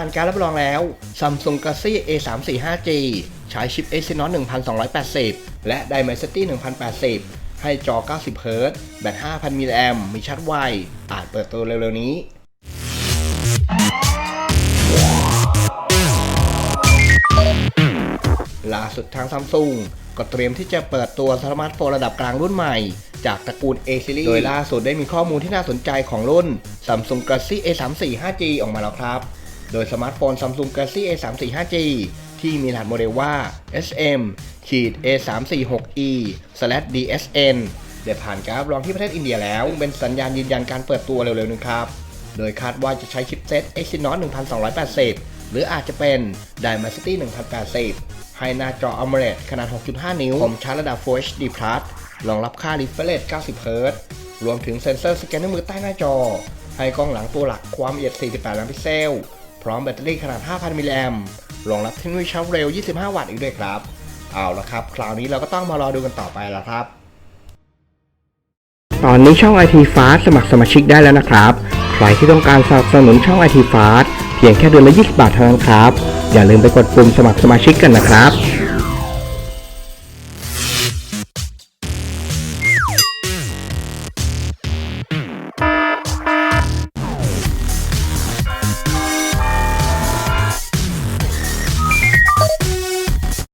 ผ่านการรับรองแล้ว Samsung Galaxy A34 5G ใช้ชิป Exynos 1280 และ Dimensity 1080 ให้จอ 90 Hz แบต 5,000 มิลลิแอมมีชาร์จไว อาจเปิดตัวเร็วๆนี้ล่าสุดทางซัมซุงก็เตรียมที่จะเปิดตัวสมาร์ทโฟนระดับกลางรุ่นใหม่ จากตระกูล A series โดยล่าสุดได้มีข้อมูลที่น่าสนใจของรุ่น Samsung Galaxy A34 5G ออกมาแล้วครับ โดยสมาร์ทโฟน Samsung Galaxy A34 5G ที่มีรหัสโมเดลว่า SM A346e DSN ได้ผ่านการรับรองที่ประเทศอินเดียแล้ว เป็นสัญญาณยืนยันการเปิดตัวเร็วๆนี้ครับ โดยคาดว่าจะใช้ชิปเซ็ต Exynos 1280 หรืออาจจะเป็น Dimensity 1080 ให้หน้าจอ AMOLED ขนาด 6.5 นิ้ว คมชัดระดับ Full HD Plus รองรับค่า refresh 90 Hz รวมถึงเซ็นเซอร์สแกนนิ้วมือใต้หน้าจอ ให้กล้องหลังตัวหลักความละเอียด 48 ล้านพิกเซล ร้อมแบตเตอรี่ขนาด 5,000 มิลลิแอมรองรับเทคโนโลยีชาร์จเร็ว 25 วัตต์อีกด้วยครับ เอาละครับ คราวนี้เราก็ต้องมารอดูกันต่อไปแล้วครับ ตอนนี้ช่อง IT Fast สมัครสมาชิกได้แล้วนะครับ ใครที่ต้องการสนับสนุนช่อง IT Fast เพียงแค่เดือนละ 20 บาทเท่านั้นครับ อย่าลืมไปกดปุ่มสมัครสมาชิกกันนะครับ